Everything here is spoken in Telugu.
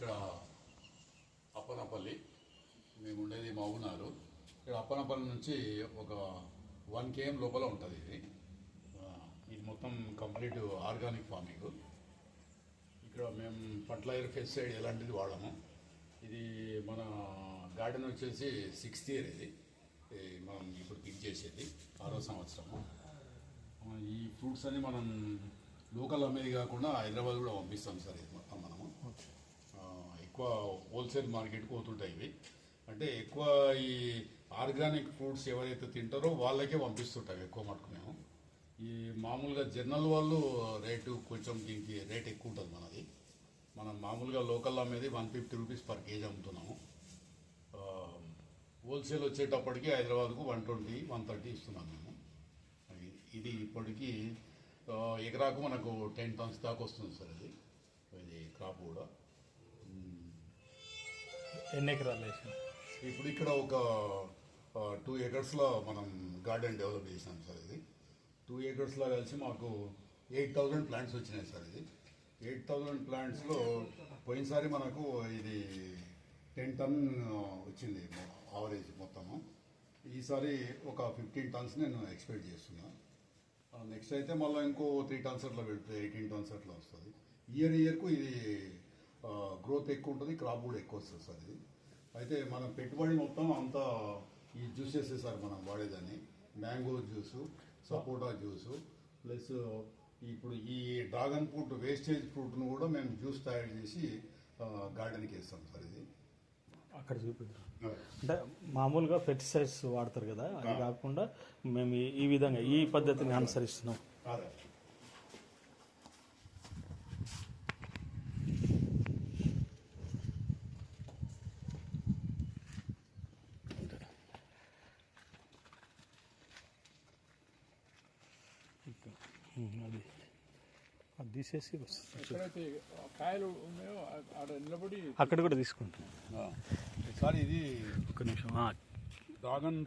ఇక్కడ అప్పనపల్లి మేము ఉండేది మహబూనారు ఇక్కడ అప్పనపల్లి నుంచి ఒక వన్ కేఎం లోపల ఉంటుంది ఇది. ఇది మొత్తం కంప్లీట్ ఆర్గానిక్ ఫార్మింగ్. ఇక్కడ మేము ఫర్టిలైజర్ ఫెస్టిసైడ్ ఎలాంటిది వాడము. ఇది మన గార్డెన్ వచ్చేసి సిక్స్త్ ఇయర్ ఇది. మనం ఇప్పుడు పిక్ చేసేది ఆరో సంవత్సరము. ఈ ఫ్రూట్స్ అన్ని మనం లోకల్ అమ్మేది కాకుండా హైదరాబాద్ కూడా పంపిస్తాం సార్ ఇది మొత్తం మనము. ఎక్కువ హోల్సేల్ మార్కెట్కి పోతుంటాయి ఇవి. అంటే ఎక్కువ ఈ ఆర్గానిక్ ఫ్రూట్స్ ఎవరైతే తింటారో వాళ్ళకే పంపిస్తుంటాం ఎక్కువ మటుకు మేము. ఈ మామూలుగా జర్నల్ వాళ్ళు రేటు కొంచెం దీనికి రేట్ ఎక్కువ ఉంటుంది మనది. మనం మామూలుగా లోకల్ అమ్మేది one fifty rupees per KG అమ్ముతున్నాము. Wholesale వచ్చేటప్పటికి హైదరాబాద్కు వన్ ట్వంటీ వన్ థర్టీ ఇస్తున్నాం మేము. ఇది ఇప్పటికీ ఎకరాకు మనకు టెన్ టన్స్ దాకా వస్తుంది సార్ ఇది ఇది క్రాప్ కూడా. ఎన్ని ఎకరాలు వేసాం? ఇప్పుడు ఇక్కడ ఒక టూ ఏకర్స్లో మనం గార్డెన్ డెవలప్ చేసాం సార్ ఇది. టూ ఏకర్స్లో కలిసి మాకు ఎయిట్ థౌజండ్ ప్లాంట్స్ వచ్చినాయి సార్ ఇది. ఎయిట్ థౌజండ్ ప్లాంట్స్లో పోయినసారి మనకు ఇది టెన్ టన్ వచ్చింది ఆవరేజ్ మొత్తము. ఈసారి ఒక ఫిఫ్టీన్ టన్స్ నేను ఎక్స్పెక్ట్ చేస్తున్నాను నెక్స్ట్ అయితే మళ్ళీ ఇంకో త్రీ టన్స్ అట్లా పెడుతుంది ఎయిటీన్ టన్స్ అట్లా వస్తుంది. ఇయర్ ఇయర్కు ఇది గ్రోత్ ఎక్కువ ఉంటుంది క్రాప్ కూడా ఎక్కువ వస్తుంది సార్ ఇది. అయితే మనం పెట్టుబడి మొత్తం అంతా ఈ జ్యూసెస్ సార్ మనం వాడేదాన్ని. మ్యాంగో జ్యూసు సపోటా జ్యూసు ప్లస్ ఇప్పుడు ఈ డ్రాగన్ ఫ్రూట్ వేస్టేజ్ ఫ్రూట్ను కూడా మేము జ్యూస్ తయారు చేసి గార్డెన్కి వేస్తాం సార్ ఇది. అక్కడ చూపిద్దాం. అంటే మామూలుగా పెస్టిసైడ్స్ వాడతారు కదా అది కాకుండా మేము ఈ- ఈ విధంగా ఈ పద్ధతిని అనుసరిస్తున్నాం. అదే అది తీసేసి. ఎక్కడైతే కాయలు ఉన్నాయో ఆ- ఆడ నిలబడి అక్కడ కూడా తీసుకుంటాం సార్ ఇది ఒక నిమిషం. ఆ, డ్రాగన్